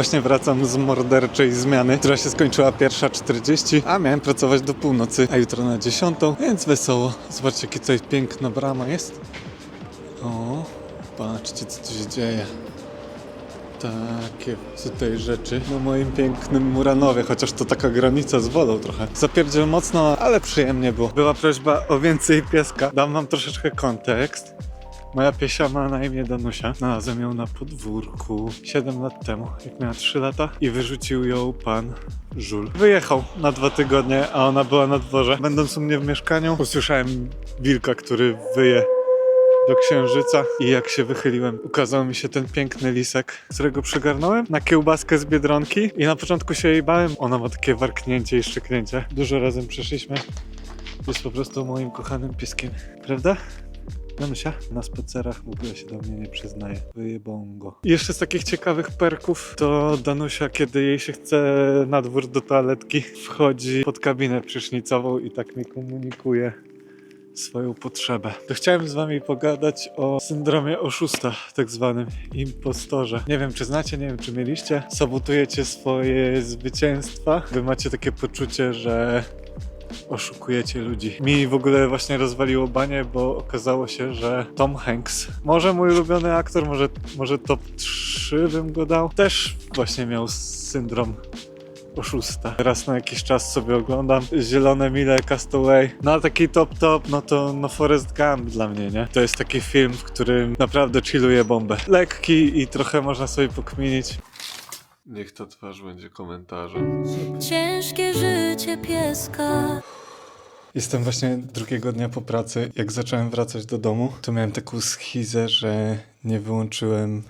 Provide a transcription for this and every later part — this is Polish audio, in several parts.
Właśnie wracam z morderczej zmiany, która się skończyła pierwsza 40, a miałem pracować do północy, a jutro na 10, więc wesoło. Zobaczcie, jaka tutaj piękna brama jest. O, patrzcie, co tu się dzieje. Takie tutaj rzeczy na moim pięknym Muranowie, chociaż to taka granica z wodą trochę. Zapierdziel mocno, ale przyjemnie było. Była prośba o więcej pieska. Dam wam troszeczkę kontekst. Moja piesia ma na imię Danusia. Znalazłem ją na podwórku 7 lat temu, jak miała 3 lata i wyrzucił ją pan Żul. Wyjechał na dwa tygodnie, a ona była na dworze. Będąc u mnie w mieszkaniu, usłyszałem wilka, który wyje do księżyca i jak się wychyliłem, ukazał mi się ten piękny lisek, którego przygarnąłem na kiełbaskę z Biedronki i na początku się jej bałem. Ona ma takie warknięcie i szczeknięcie. Dużo razem przeszliśmy. Jest po prostu moim kochanym pieskiem. Prawda? Danusia na spacerach ogóle się do mnie nie przyznaje. Wyjebongo. Jeszcze z takich ciekawych perków to Danusia, kiedy jej się chce na dwór do toaletki, wchodzi pod kabinę prysznicową i tak mi komunikuje swoją potrzebę. To chciałem z wami pogadać o syndromie oszusta, tak zwanym impostorze. Nie wiem, czy znacie, nie wiem, czy mieliście. Sabotujecie swoje zwycięstwa. Wy macie takie poczucie, że oszukujecie ludzi. Mi w ogóle właśnie rozwaliło banie, bo okazało się, że Tom Hanks, może mój ulubiony aktor, może, może top 3 bym go dał, też właśnie miał syndrom oszusta. Raz na jakiś czas sobie oglądam Zielone Mile, Castaway. No a taki top top, no to no Forrest Gump dla mnie, nie? To jest taki film, w którym naprawdę chilluje bombę. Lekki i trochę można sobie pokminić. Niech ta twarz będzie komentarzem. Ciężkie życie pieska. Jestem właśnie drugiego dnia po pracy. Jak zacząłem wracać do domu, to miałem taką schizę, że nie wyłączyłem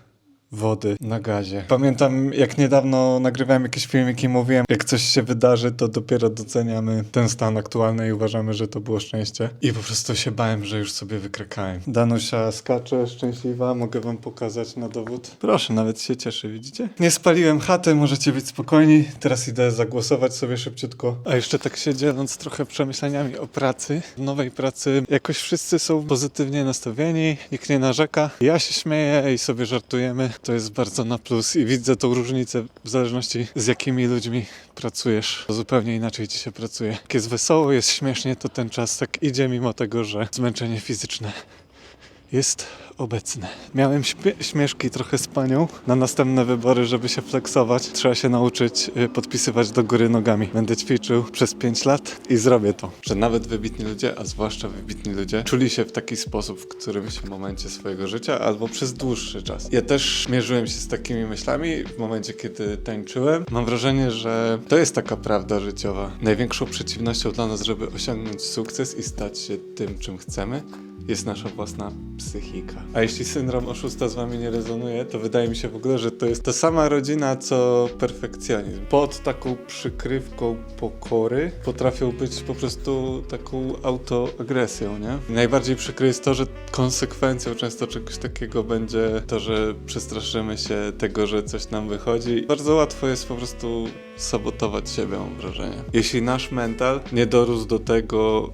wody na gazie. Pamiętam, jak niedawno nagrywałem jakieś filmiki i mówiłem, jak coś się wydarzy, to dopiero doceniamy ten stan aktualny i uważamy, że to było szczęście. I po prostu się bałem, że już sobie wykrakałem. Danusia skacze, szczęśliwa, mogę wam pokazać na dowód. Proszę, nawet się cieszy, widzicie? Nie spaliłem chaty, możecie być spokojni. Teraz idę zagłosować sobie szybciutko. A jeszcze tak się dzieląc trochę przemyśleniami o pracy. W nowej pracy jakoś wszyscy są pozytywnie nastawieni, nikt nie narzeka. Ja się śmieję i sobie żartujemy. To jest bardzo na plus i widzę tą różnicę w zależności z jakimi ludźmi pracujesz. To zupełnie inaczej ci się pracuje. Jak jest wesoło, jest śmiesznie, to ten czas tak idzie mimo tego, że zmęczenie fizyczne jest obecny. Miałem śmieszki trochę z panią na następne wybory, żeby się flexować. Trzeba się nauczyć y, podpisywać do góry nogami. Będę ćwiczył przez 5 lat i zrobię to. Że nawet wybitni ludzie, a zwłaszcza wybitni ludzie, czuli się w taki sposób w którymś momencie swojego życia albo przez dłuższy czas. Ja też mierzyłem się z takimi myślami w momencie, kiedy tańczyłem. Mam wrażenie, że to jest taka prawda życiowa. Największą przeciwnością dla nas, żeby osiągnąć sukces i stać się tym, czym chcemy, jest nasza własna psychika. A jeśli syndrom oszusta z wami nie rezonuje, to wydaje mi się w ogóle, że to jest ta sama rodzina, co perfekcjonizm. Pod taką przykrywką pokory potrafią być po prostu taką autoagresją, nie? Najbardziej przykre jest to, że konsekwencją często czegoś takiego będzie to, że przestraszymy się tego, że coś nam wychodzi. Bardzo łatwo jest po prostu sabotować siebie, mam wrażenie. Jeśli nasz mental nie dorósł do tego,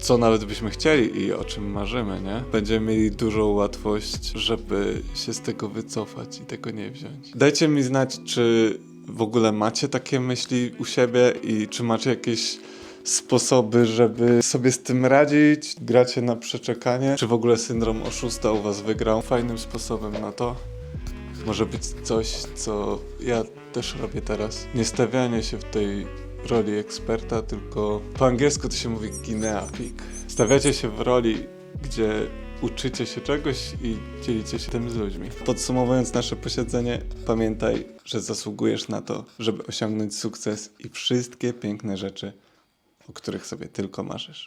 co nawet byśmy chcieli i o czym marzymy, nie? Będziemy mieli dużą łatwość, żeby się z tego wycofać i tego nie wziąć. Dajcie mi znać, czy w ogóle macie takie myśli u siebie i czy macie jakieś sposoby, żeby sobie z tym radzić? Gracie na przeczekanie? Czy w ogóle syndrom oszusta u was wygrał? Fajnym sposobem na to może być coś, co ja też robię teraz. Nie stawianie się w tej roli eksperta, tylko po angielsku to się mówi guinea pig. Stawiacie się w roli, gdzie uczycie się czegoś i dzielicie się tym z ludźmi. Podsumowując nasze posiedzenie, pamiętaj, że zasługujesz na to, żeby osiągnąć sukces i wszystkie piękne rzeczy, o których sobie tylko marzysz.